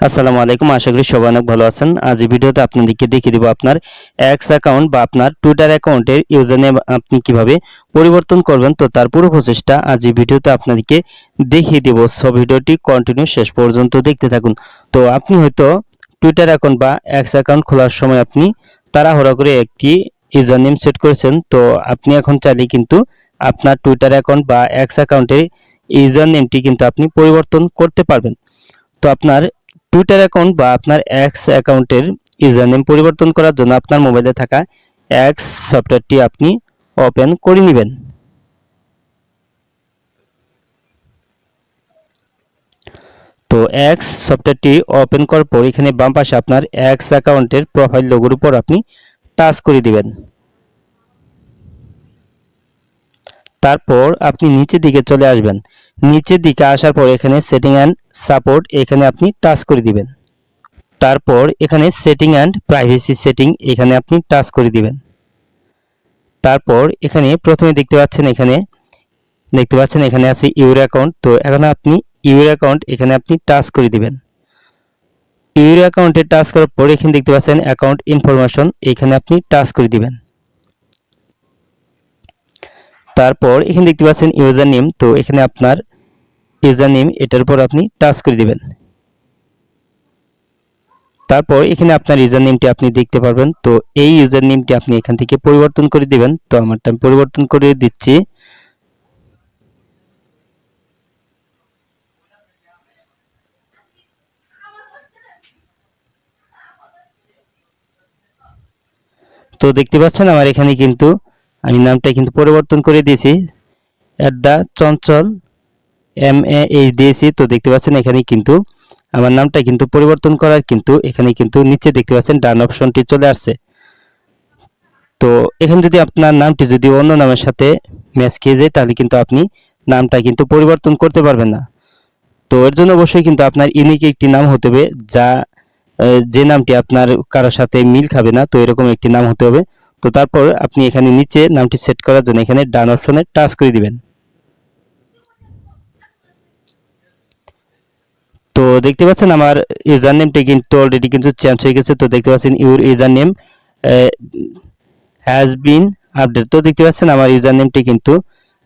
আসসালামু আলাইকুম, আশা করি সবাই অনেক ভালো আছেন। আজ ভিডিওতে আপনাদেরকে দেখিয়ে দেবো আপনার এক্স অ্যাকাউন্ট বা আপনার টুইটার অ্যাকাউন্টের ইউজার নেম আপনি কীভাবে পরিবর্তন করবেন। তো তার পুরো প্রচেষ্টা আজ এই ভিডিওতে আপনাদেরকে দেখিয়ে দেবো। সব ভিডিওটি কন্টিনিউ শেষ পর্যন্ত দেখতে থাকুন। তো আপনি হয়তো টুইটার অ্যাকাউন্ট বা এক্স অ্যাকাউন্ট খোলার সময় আপনি তাড়াহুড়া করে একটি ইউজার নেম সেট করেছেন। তো আপনি এখন চাইলে কিন্তু আপনার টুইটার অ্যাকাউন্ট বা এক্স অ্যাকাউন্টের ইউজার নেমটি কিন্তু আপনি পরিবর্তন করতে পারবেন। তো আপনার টুইটার অ্যাকাউন্ট বা আপনার এক্স অ্যাকাউন্টের ইউজার নেম পরিবর্তন করার জন্য আপনার মোবাইলে থাকা এক্স সফটওয়্যারটি আপনি ওপেন করে নেবেন। তো এক্স সফটওয়্যারটি ওপেন করার পর এখানে বাম পাশে আপনার এক্স অ্যাকাউন্টের প্রোফাইল লোগোর উপর আপনি টাচ করে দিবেন। তারপর আপনি নিচের দিকে চলে আসবেন। নিচের দিকে আসার পর এখানে সেটিং অ্যান্ড সাপোর্ট এখানে আপনি টাচ করে দিবেন। তারপর এখানে সেটিং অ্যান্ড প্রাইভেসি সেটিং এখানে আপনি টাচ করে দিবেন। তারপর এখানে প্রথমে দেখতে পাচ্ছেন এখানে, দেখতে পাচ্ছেন এখানে আছে ইউর অ্যাকাউন্ট তো এখানে আপনি ইউর অ্যাকাউন্ট এখানে আপনি টাচ করে দিবেন। ইউর অ্যাকাউন্টে টাচ করার পর এখানে দেখতে পাচ্ছেন অ্যাকাউন্ট ইনফরমেশন এখানে আপনি টাচ করে দিবেন। তারপর এখানে দেখতে পাচ্ছেন ইউজার নেম তো এখানে আপনার ইউজার নেম এটার উপর আপনি টাচ করে দিবেন। তারপর এখানে আপনার ইউজার নেমটি আপনি দেখতে পারবেন, তো এই ইউজার নেমটি আপনি এখান থেকে পরিবর্তন করে দিবেন। তো আমারটা আমি পরিবর্তন করে দিচ্ছি। তো দেখতে পাচ্ছেন আমার এখানে কিন্তু আমি নামটা কিন্তু পরিবর্তন করে দিয়েছি। At the Chanchal, M A H দিয়েছি। তো দেখতে পাচ্ছেন এখানে কিন্তু আমার নামটা কিন্তু পরিবর্তন করার কিন্তু এখানে কিন্তু নিচে দেখতে পাচ্ছেন ডান অপশনটি চলে আসছে। তো এখানে যদি আপনার নামটি যদি অন্য নামের সাথে ম্যাচ খেয়ে যায়, তাহলে কিন্তু আপনি নামটা কিন্তু পরিবর্তন করতে পারবেন না। তো এর জন্য অবশ্যই কিন্তু আপনার ইউনিক একটি নাম হতে হবে, যা যে নামটি আপনার কারোর সাথে মিল খাবে না, তো এরকম একটি নাম হতে হবে। তো তারপর আপনি এখানে নিচে নামটি সেট করার জন্য এখানে ডান অপশনে টাচ করে দিবেন। তো দেখতে পাচ্ছেন আমার ইউজার নেমটি কিন্তু অলরেডি কিন্তু চেঞ্জ হয়ে গেছে। তো দেখতে পাচ্ছেন your user name has been updated তো দেখতে পাচ্ছেন আমার ইউজার নেমটি কিন্তু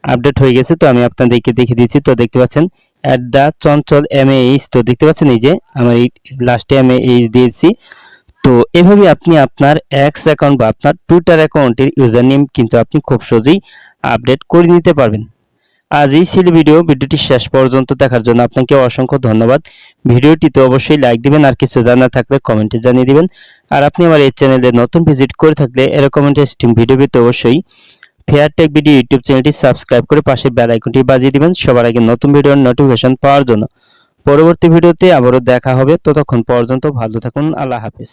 আপডেট হয়ে গেছে। তো আমি আপনাদেরকে দেখে দিয়েছি তো দেখতে পাচ্ছেন at the Chanchal M H তো দেখতে পাচ্ছেন এই যে আমার এই লাস্টে এম এইচ দিয়েছি। তো এভাবে আপনি আপনার এক্স অ্যাকাউন্ট বা আপনার টুইটার অ্যাকাউন্টের ইউজার নেম কিন্তু আপনি খুব সহজেই আপডেট করে নিতে পারবেন। আজ এই ছিল ভিডিও ভিডিওটি শেষ পর্যন্ত দেখার জন্য আপনাকে অসংখ্য ধন্যবাদ। ভিডিওটিতে অবশ্যই লাইক দিবেন, আর কিছু জানা থাকলে কমেন্টে জানিয়ে দিবেন। আর আপনি আমার এই চ্যানেলে নতুন ভিজিট করে থাকলে এরকম ইন্টারেস্টিং ভিডিও পেতে অবশ্যই ফেয়ার টেক ভিডিও ইউটিউব চ্যানেলটি সাবস্ক্রাইব করে পাশে বেল আইকনটি বাজিয়ে দিবেন সবার আগে নতুন ভিডিওর নোটিফিকেশন পাওয়ার জন্য। পরবর্তী ভিডিওতে আবারও দেখা হবে। ততক্ষণ পর্যন্ত ভালো থাকুন। আল্লাহ হাফেজ।